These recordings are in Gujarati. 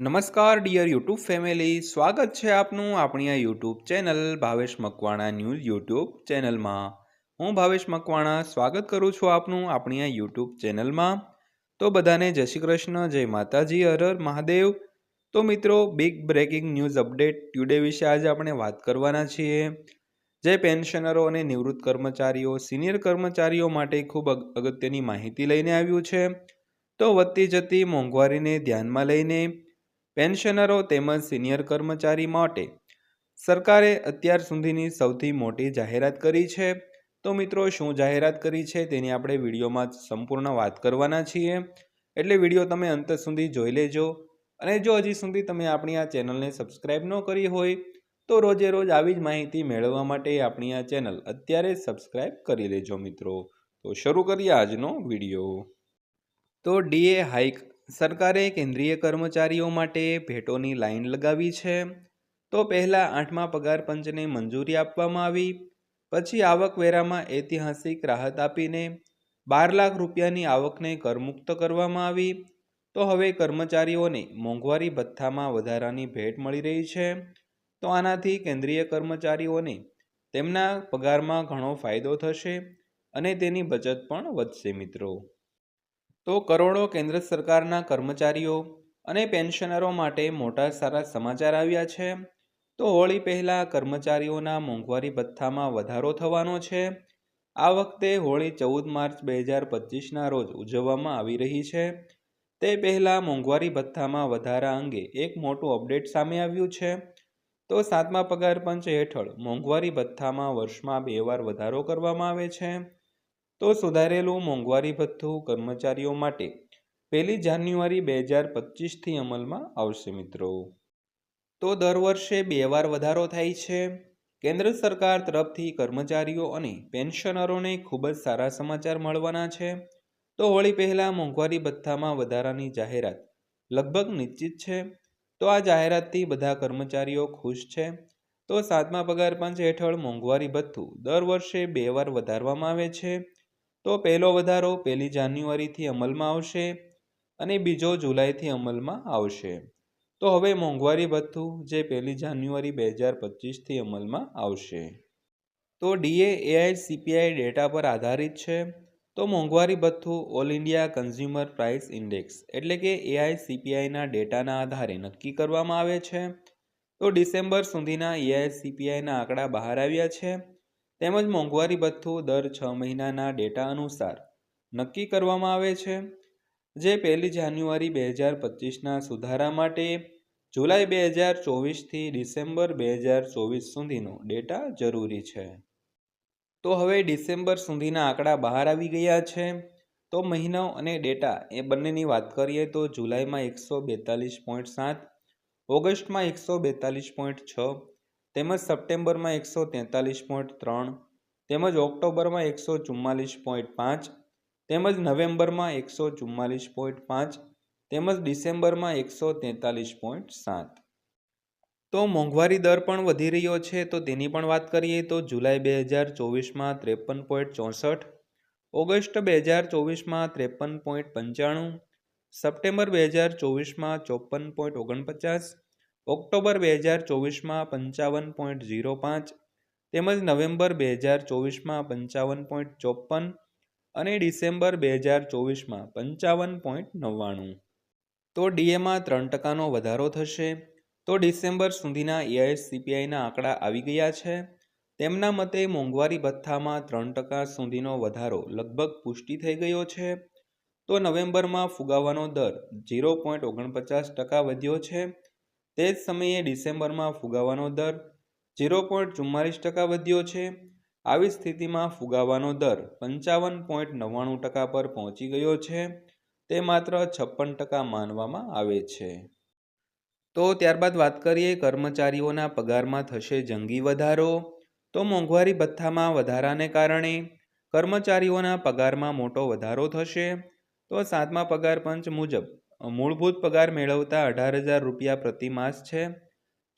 નમસ્કાર ડિયર યુટ્યુબ ફેમિલી સ્વાગત છે આપનું આપણી આ YouTube channel Bhavesh Makwana news YouTube ચેનલમાં હું ભાવેશ મકવાણા સ્વાગત કરું છું આપનું આપણી આ યુટ્યુબ ચેનલમાં તો બધાને જય શ્રી કૃષ્ણ, જય માતાજી હરર મહાદેવ. તો મિત્રો big breaking news update today વિશે આજે આપણે વાત કરવાના છીએ. જે પેન્શનરો અને નિવૃત્ત કર્મચારીઓ સિનિયર કર્મચારીઓ માટે ખૂબ અગત્યની માહિતી લઈને આવ્યું છે. તો વધતી જતી મોંઘવારીને ધ્યાનમાં લઈને પેન્શનરો તેમજ સિનિયર કર્મચારી માટે સરકારે અત્યાર સુધીની સૌથી મોટી જાહેરાત કરી છે. તો મિત્રો, શું જાહેરાત કરી છે તેની આપણે વિડીયોમાં સંપૂર્ણ વાત કરવાના છીએ. એટલે વીડિયો તમે અંત સુધી જોઈ લેજો અને જો હજી સુધી તમે આપણી આ ચેનલને સબસ્ક્રાઈબ ન કરી હોય, તો રોજે રોજ આવી જ માહિતી મેળવવા માટે આપણી આ ચેનલ અત્યારે સબસ્ક્રાઈબ કરી લેજો મિત્રો. તો શરૂ કરીએ આજનો વીડિયો. તો ડીએ હાઇક સરકારે કેન્દ્રીય કર્મચારીઓ માટે ભેટોની લાઈન લગાવી છે. તો પહેલાં આઠમા પગાર પંચને મંજૂરી આપવામાં આવી. પછી આવકવેરામાં ઐતિહાસિક રાહત આપીને બાર લાખ રૂપિયાની આવકને કરમુક્ત કરવામાં આવી. તો હવે કર્મચારીઓને મોંઘવારી ભથ્થામાં વધારાની ભેટ મળી રહી છે. તો આનાથી કેન્દ્રીય કર્મચારીઓને તેમના પગારમાં ઘણો ફાયદો થશે અને તેની બચત પણ વધશે મિત્રો. તો કરોડો કેન્દ્ર સરકારના કર્મચારીઓ અને પેન્શનરો માટે મોટા સારા સમાચાર આવ્યા છે. તો હોળી પહેલાં કર્મચારીઓના મોંઘવારી ભથ્થામાં વધારો થવાનો છે. આ વખતે હોળી ચૌદ માર્ચ બે હજાર પચીસના રોજ ઉજવવામાં આવી રહી છે. તે પહેલાં મોંઘવારી ભથ્થામાં વધારા અંગે એક મોટું અપડેટ સામે આવ્યું છે. તો સાતમા પગાર પંચ હેઠળ મોંઘવારી ભથ્થામાં વર્ષમાં બે વાર વધારો કરવામાં આવે છે. તો સુધારેલું મોંઘવારી ભથ્થું કર્મચારીઓ માટે પહેલી જાન્યુઆરી બે હજાર પચીસથી અમલમાં આવશે મિત્રો. તો દર વર્ષે બે વાર વધારો થાય છે. કેન્દ્ર સરકાર તરફથી કર્મચારીઓ અને પેન્શનરોને ખૂબ જ સારા સમાચાર મળવાના છે. તો હોળી પહેલાં મોંઘવારી ભથ્થામાં વધારાની જાહેરાત લગભગ નિશ્ચિત છે. તો આ જાહેરાતથી બધા કર્મચારીઓ ખુશ છે. તો સાતમા પગાર પંચ હેઠળ મોંઘવારી ભથ્થું દર વર્ષે બે વાર વધારવામાં આવે છે. તો પહેલો વધારો પહેલી જાન્યુઆરીથી અમલમાં આવશે અને બીજો જુલાઈથી અમલમાં આવશે. તો હવે મોંઘવારી ભથ્થું, જે પહેલી જાન્યુઆરી બે હજાર પચીસથી અમલમાં આવશે. તો ડીએ એઆઈસીપીઆઈ ડેટા પર આધારિત છે. તો મોંઘવારી ભથ્થું, all India consumer price index, એટલે કે એઆઈસીપીઆઈના ડેટાના આધારે નક્કી કરવામાં આવે છે. તો ડિસેમ્બર સુધીના એઆઈસીપીઆઈના આંકડા બહાર આવ્યા છે. તેમજ મોંઘવારી ભથ્થું દર છ મહિનાના ડેટા અનુસાર નક્કી કરવામાં આવે છે, જે પહેલી જાન્યુઆરી બે હજાર પચીસના સુધારા માટે જુલાઈ બે હજાર ચોવીસથી ડિસેમ્બર બે હજાર ચોવીસ સુધીનો ડેટા જરૂરી છે. તો હવે ડિસેમ્બર સુધીના આંકડા બહાર આવી ગયા છે, તો મહિનો અને ડેટા એ બંનેની વાત કરીએ તો જુલાઈમાં એકસો બેતાલીસ પોઈન્ટ સાત, ઓગસ્ટમાં એકસો બેતાલીસ પોઈન્ટ છ તેમજ સપ્ટેમ્બરમાં એકસો તેતાલીસ પોઈન્ટ ત્રણ, તેમજ ઓક્ટોબરમાં એકસો ચુમ્માલીસ પોઈન્ટ પાંચ, તેમજ નવેમ્બરમાં એકસો ચુમ્માલીસ પોઈન્ટ પાંચ, તેમજ ડિસેમ્બરમાં એકસો તેતાલીસ પોઈન્ટ સાત. તો મોંઘવારી દર પણ વધી રહ્યો છે, તો તેની પણ વાત કરીએ તો જુલાઈ બે હજાર ચોવીસમાં ત્રેપન પોઈન્ટ ચોસઠ, ઓગસ્ટ બે હજાર ચોવીસમાં ત્રેપન પોઈન્ટ પંચાણું, સપ્ટેમ્બર બે હજાર ચોવીસમાં ચોપન પોઈન્ટ ઓગણપચાસ ઓક્ટોબર બે હજાર ચોવીસમાં પંચાવન પોઈન્ટ ઝીરો પાંચ, તેમજ નવેમ્બર બે હજાર ચોવીસમાં પંચાવન પોઈન્ટ ચોપન અને ડિસેમ્બર બે હજાર ચોવીસમાં પંચાવન પોઈન્ટ નવ્વાણું. તો ડીએમાં ત્રણ ટકાનો વધારો થશે. તો ડિસેમ્બર સુધીના એઆઈસીપીઆઈના આંકડા આવી ગયા છે. તેમના મતે મોંઘવારી ભથ્થામાં ત્રણ ટકા સુધીનો વધારો લગભગ પુષ્ટિ થઈ ગયો છે. તો નવેમ્બરમાં ફુગાવાનો દર ઝીરો પોઈન્ટ ઓગણપચાસ ટકા વધ્યો છે. તે જ સમયે ડિસેમ્બરમાં ફુગાવાનો દર ઝીરો પોઈન્ટ ચુમ્માલીસ ટકા વધ્યો છે. આવી સ્થિતિમાં ફુગાવાનો દર પંચાવન પોઈન્ટ નવ્વાણું ટકા પર પહોંચી ગયો છે. તે માત્ર છપ્પન ટકા માનવામાં આવે છે. તો ત્યારબાદ વાત કરીએ કર્મચારીઓના પગારમાં થશે જંગી વધારો. તો મોંઘવારી ભથ્થામાં વધારાને કારણે કર્મચારીઓના પગારમાં મોટો વધારો થશે. તો સાતમા પગાર પંચ મુજબ મૂળભૂત પગાર મેળવતા અઢાર હજાર રૂપિયા પ્રતિ માસ છે.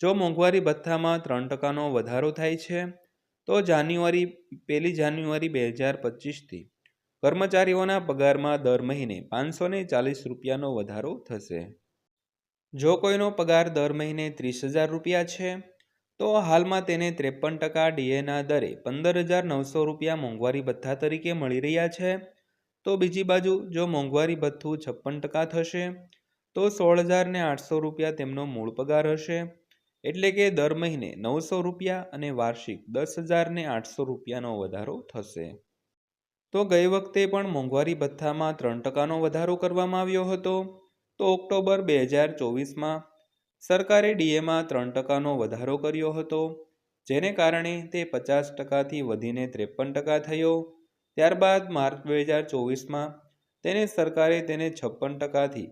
જો મોંઘવારી ભથ્થામાં ત્રણ ટકાનો વધારો થાય છે, તો જાન્યુઆરી, પહેલી જાન્યુઆરી બે હજાર પચીસથી કર્મચારીઓના પગારમાં દર મહિને પાંચસો ચાલીસ રૂપિયાનો વધારો થશે. જો કોઈનો પગાર દર મહિને ત્રીસ હજાર રૂપિયા છે, તો હાલમાં તેને ત્રેપન ટકા ડીએના દરે પંદર હજાર નવસો રૂપિયા મોંઘવારી ભથ્થા તરીકે મળી રહ્યા છે. તો બીજી બાજુ જો મોંઘવારી ભથ્થું છપ્પન ટકા થશે, તો સોળ હજારને આઠસો રૂપિયા તેમનો મૂળ પગાર હશે. એટલે કે દર મહિને નવસો રૂપિયા અને વાર્ષિક દસ હજારને આઠસો રૂપિયાનો વધારો થશે. તો ગઈ વખતે પણ મોંઘવારી ભથ્થામાં ત્રણ ટકાનો વધારો કરવામાં આવ્યો હતો. તો ઓક્ટોબર બે હજાર ચોવીસમાં સરકારે ડીએમાં ત્રણ ટકાનો વધારો કર્યો હતો, જેને કારણે તે પચાસ ટકાથી વધીને ત્રેપન ટકા થયો. ત્યારબાદ માર્ચ બે હજાર ચોવીસમાં તેને સરકારે તેને છપ્પન ટકાથી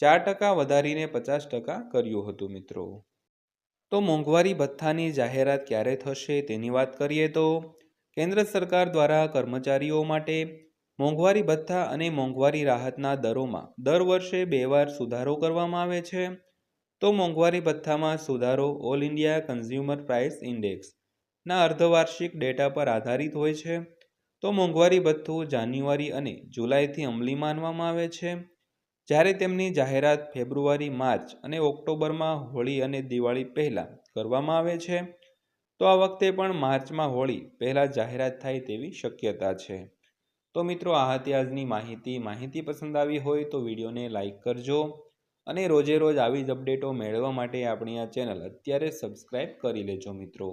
ચાર ટકા વધારીને પચાસ ટકા કર્યું હતું, મિત્રો. તો મોંઘવારી ભથ્થાની જાહેરાત ક્યારે થશે તેની વાત કરીએ તો કેન્દ્ર સરકાર દ્વારા કર્મચારીઓ માટે મોંઘવારી ભથ્થા અને મોંઘવારી રાહતના દરોમાં દર વર્ષે બે વાર સુધારો કરવામાં આવે છે. તો મોંઘવારી ભથ્થામાં સુધારો ઓલ ઇન્ડિયા કન્ઝ્યુમર પ્રાઇસ ઇન્ડેક્સના અર્ધવાર્ષિક ડેટા પર આધારિત હોય છે. તો મોંઘવારી ભથ્થું જાન્યુઆરી અને જુલાઈથી અમલી માનવામાં આવે છે. જ્યારે તેમની જાહેરાત ફેબ્રુઆરી, માર્ચ અને ઓક્ટોબરમાં હોળી અને દિવાળી પહેલાં કરવામાં આવે છે, તો આ વખતે પણ માર્ચમાં હોળી પહેલાં જાહેરાત થાય તેવી શક્યતા છે. તો મિત્રો, આ હતી આજની માહિતી. માહિતી પસંદ આવી હોય તો વિડીયોને લાઇક કરજો અને રોજે રોજ આવી જ અપડેટો મેળવવા માટે આપણી આ ચેનલ અત્યારે સબસ્ક્રાઈબ કરી લેજો મિત્રો.